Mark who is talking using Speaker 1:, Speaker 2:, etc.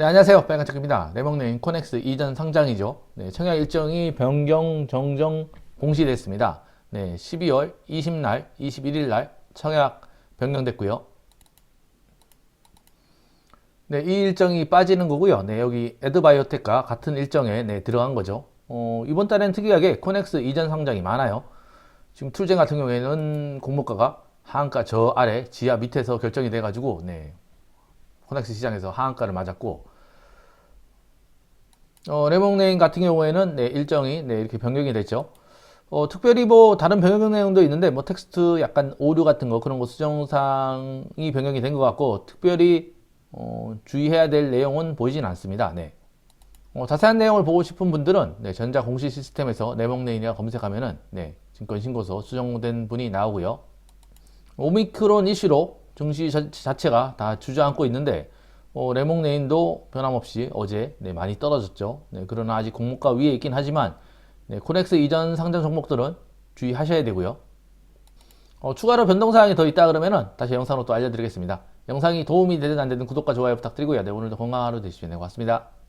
Speaker 1: 네, 안녕하세요. 빨간색입니다. 레몬네임 코넥스 이전 상장이죠. 네, 청약 일정이 변경, 정정 공시됐습니다. 네, 12월 20날, 21일 날 청약 변경됐고요. 네, 이 일정이 빠지는 거고요. 네, 여기 에드바이오텍과 같은 일정에 네, 들어간 거죠. 어, 이번 달에는 특이하게 코넥스 이전 상장이 많아요. 지금 툴젠 같은 경우에는 공모가가 하한가 저 아래 지하 밑에서 결정이 돼가지고 네, 코넥스 시장에서 하한가를 맞았고 어, 레몬네임 같은 경우에는 네, 일정이 네, 이렇게 변경이 됐죠. 어, 특별히 뭐 다른 변경 내용도 있는데 뭐 텍스트 약간 오류 같은 거 그런 거 수정사항이 변경이 된 것 같고 특별히 어, 주의해야 될 내용은 보이진 않습니다. 네. 어, 자세한 내용을 보고 싶은 분들은 네, 전자 공시 시스템에서 레몬네임이라 검색하면은 네, 증권 신고서 수정된 분이 나오고요. 오미크론 이슈로 증시 자- 자체가 다 주저앉고 있는데 어, 레몽네임도 변함없이 어제 네, 많이 떨어졌죠. 네, 그러나 아직 공모가 위에 있긴 하지만 네, 코넥스 이전 상장 종목들은 주의하셔야 되고요. 어, 추가로 변동사항이 더 있다 그러면은 다시 영상으로 또 알려드리겠습니다. 영상이 도움이 되든 안 되든 구독과 좋아요 부탁드리고요. 네, 오늘도 건강한 하루 되시길 네, 고맙습니다.